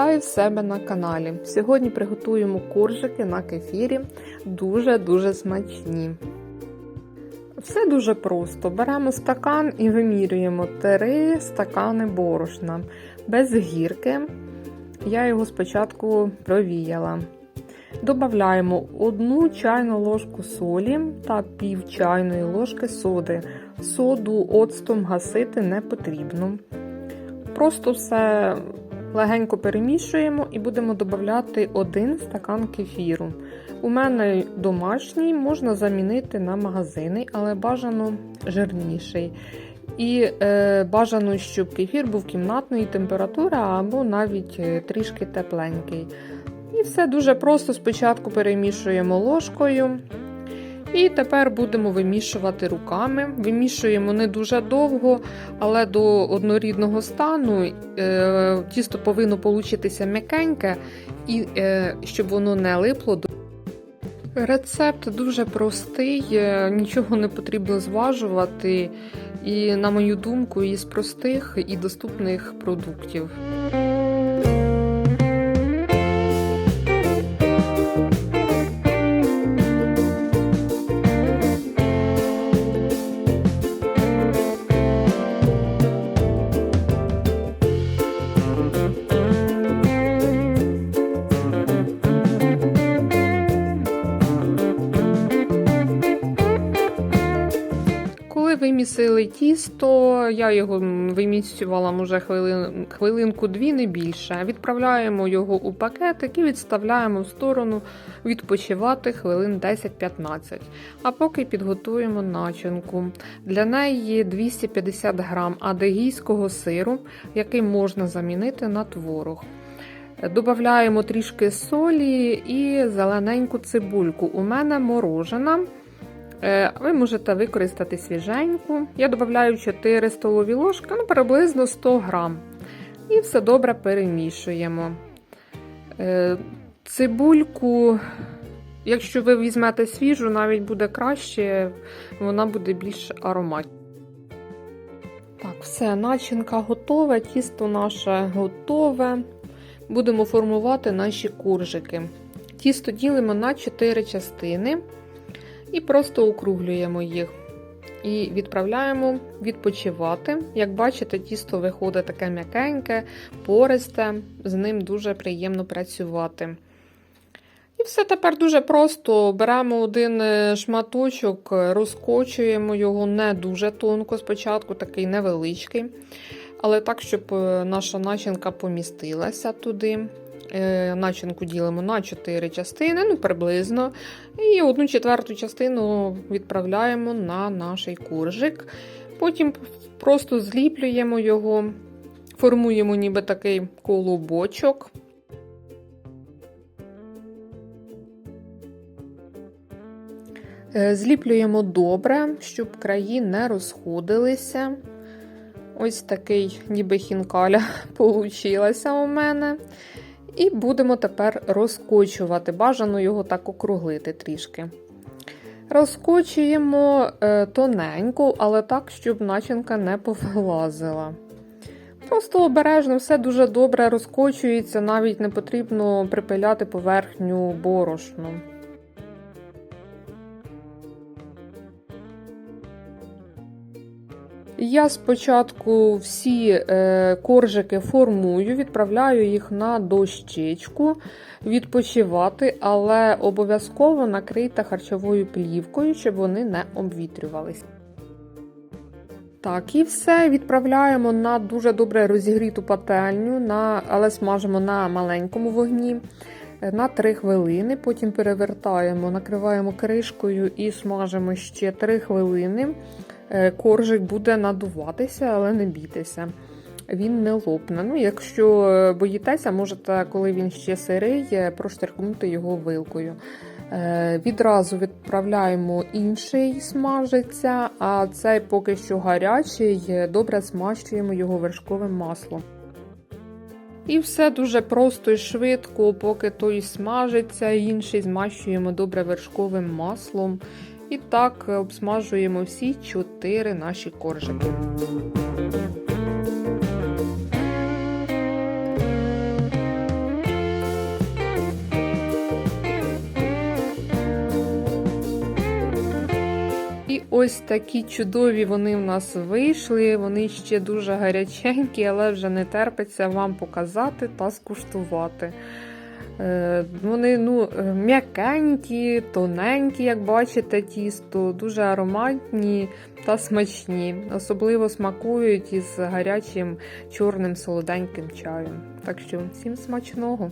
Вітаю в себе на каналі. Сьогодні приготуємо коржики на кефірі, дуже-дуже смачні. Все дуже просто. Беремо стакан і вимірюємо 3 стакани борошна без гірки. Я його спочатку провіяла. Додаємо 1 чайну ложку солі та пів чайної ложки соди. Соду оцтом гасити не потрібно. Просто все легенько перемішуємо і будемо додати 1 стакан кефіру. У мене домашній можна замінити на магазинний, але бажано жирніший. І е, бажано, щоб кефір був кімнатної температури або навіть е, трішки тепленький. І все дуже просто. Спочатку перемішуємо ложкою. І тепер будемо вимішувати руками. Вимішуємо не дуже довго, але до однорідного стану е, тісто повинно получитися м'якеньке, і е, щоб воно не липло. Рецепт дуже простий, е, нічого не потрібно зважувати. І, на мою думку, із простих і доступних продуктів. Вимісили тісто, я його вимісювала може хвилин, хвилинку-дві, не більше. Відправляємо його у пакетик і відставляємо в сторону відпочивати хвилин 10-15. А поки підготуємо начинку. Для неї 250 грам адегійського сиру, який можна замінити на творог. Додаємо трішки солі і зелененьку цибульку. У мене морожена. Е, Ви можете використати свіженьку. Я додаю 4 столові ложки, ну приблизно 100 грам. І все добре перемішуємо. Е, Цибульку, якщо ви візьмете свіжу, навіть буде краще, вона буде більш ароматна. Так, все, начинка готова, тісто наше готове. Будемо формувати наші коржики. Тісто ділимо на 4 частини. І просто округлюємо їх. І відправляємо відпочивати. Як бачите, тісто виходить таке м'якеньке, пористе, з ним дуже приємно працювати. І все тепер дуже просто. Беремо один шматочок, розкочуємо його не дуже тонко, спочатку, такий невеличкий, але так, щоб наша начинка помістилася туди. Начинку ділимо на 4 частини, ну приблизно. І одну четверту частину відправляємо на наш коржик. Потім просто зліплюємо його, формуємо ніби такий колобочок. Зліплюємо добре, щоб краї не розходилися. Ось такий, ніби хінкаля, получилася у мене. І будемо тепер розкочувати. Бажано його так округлити трішки. Розкочуємо тоненько, але так, щоб начинка не повилазила. Просто обережно, все дуже добре розкочується, навіть не потрібно припиляти поверхню борошну. Я спочатку всі е, коржики формую, відправляю їх на дощечку відпочивати, але обов'язково накрийте харчовою плівкою, щоб вони не обвітрювалися. Так, і все відправляємо на дуже добре розігріту пательню, на, але смажимо на маленькому вогні на 3 хвилини. Потім перевертаємо, накриваємо кришкою і смажимо ще 3 хвилини. Коржик буде надуватися, але не бійтеся. Він не лопне. Ну, Якщо боїтеся, можете, коли він ще сирий, проштрикнути його вилкою. Відразу відправляємо інший смажиться, а цей поки що гарячий, добре смащуємо його вершковим маслом. І все дуже просто і швидко, поки той смажиться, інший змащуємо добре вершковим маслом. І так е, обсмажуємо всі чотири наші коржики. І ось такі чудові вони в нас вийшли. Вони ще дуже гаряченькі, але вже не терпиться вам показати та скуштувати. Е, Вони ну, е, м'якенькі, тоненькі, як бачите, тісто, дуже ароматні та смачні. Особливо смакують із гарячим чорним солоденьким чаєм. Так що всім смачного!